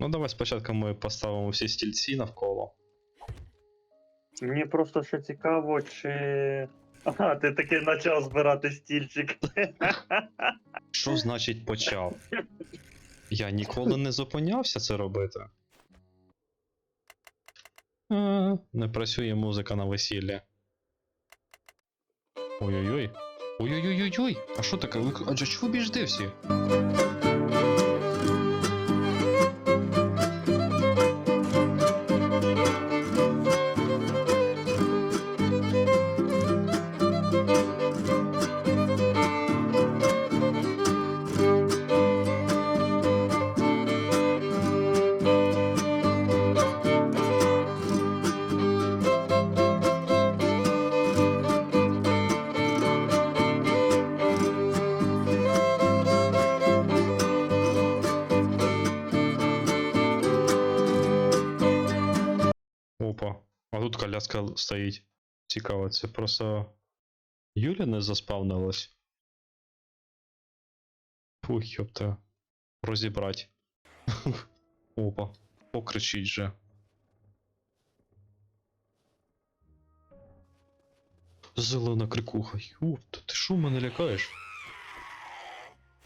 Ну давай спочатку ми поставимо всі стільці навколо. Мені просто ще цікаво, чи. Ага, ти таки почав збирати стільчик. Що значить почав? Я ніколи не зупинявся це робити. А, не працює музика на весіллі. Ой-ой-ой. Ой-ой-ой-ой. А що таке? А чого біжите всі? А тут коляска стоїть. Цікаво, це просто. Юля не заспавнилась. Фух, йопта. Розібрать. Опа. Покричить же. Зелена крикуха. Ёпта, ти шо мене лякаєш?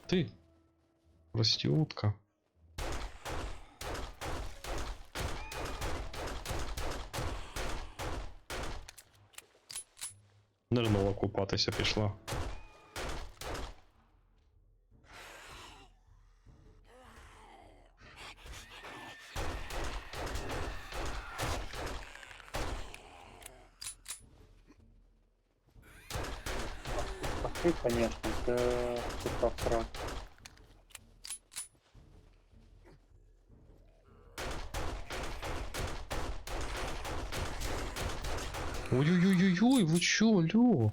Ти. Проститутка. Нирнула купатися пішла. Ты, конечно, да, сука, фраг. Ой-ой-ой-ой, ви чо, алло?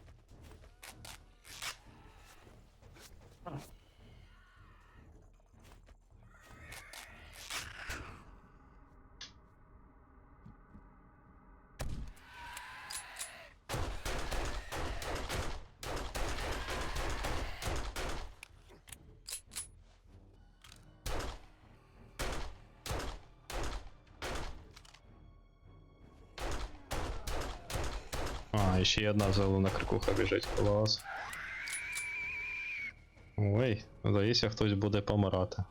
А, ще одна зелена крикуха біжить, клас. Ой, здається, хтось буде помирати.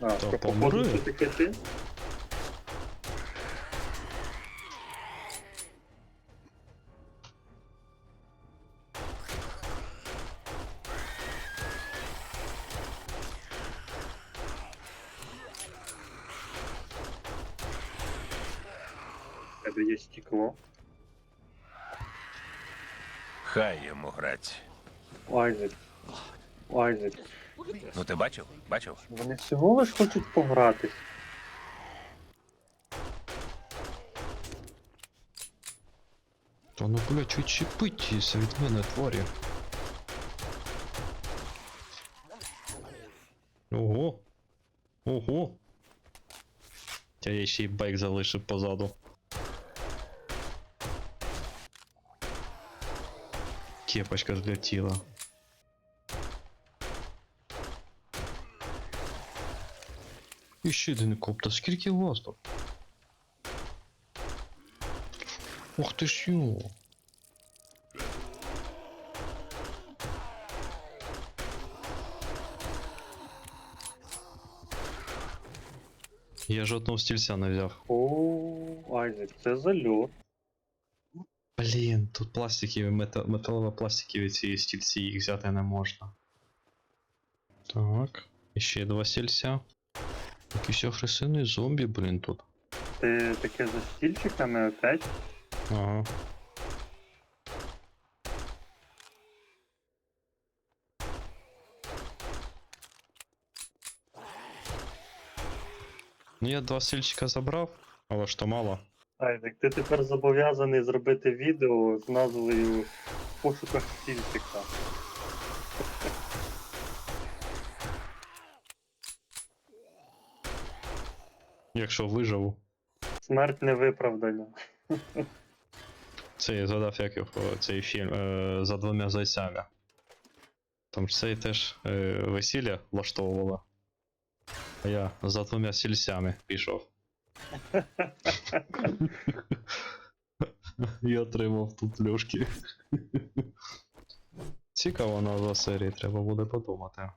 А, То помри. таке ти? Тебе є стекло. Хай йому грать. Айзек. Айзек. Ну ти бачив? Бачив? Вони всього лиш хочуть пограти. Та ну блять, відчепитіся від мене, тварі. Ого. Ого. Я ще й байк залишив позаду. Кепочка злетіла. І ще один коптер, скільки вас тут? Ох ти ж йо. Я жодного стільця не взяв. О, Айзек, це зальот. Блін, тут пластикові, мета, металово-пластикові ці стільці, їх взяти не можна. Так, і ще два стільця. Якийсь агресивний зомбі, блін, тут. Ти таке за стільчиками опять? Ага. Ну я два стільчика забрав, але ж то мало. Айзек, ти тепер зобов'язаний зробити відео з назвою в пошуках Сільтика. Якщо виживу. Смерть не виправдання. Це я згадав, як його цей фільм е, за двома зайцями. Там цей теж е, весілля влаштовувала. А я за двома сільцями пішов. Я отримав тут льошки. Цікава назва серії, треба буде подумати.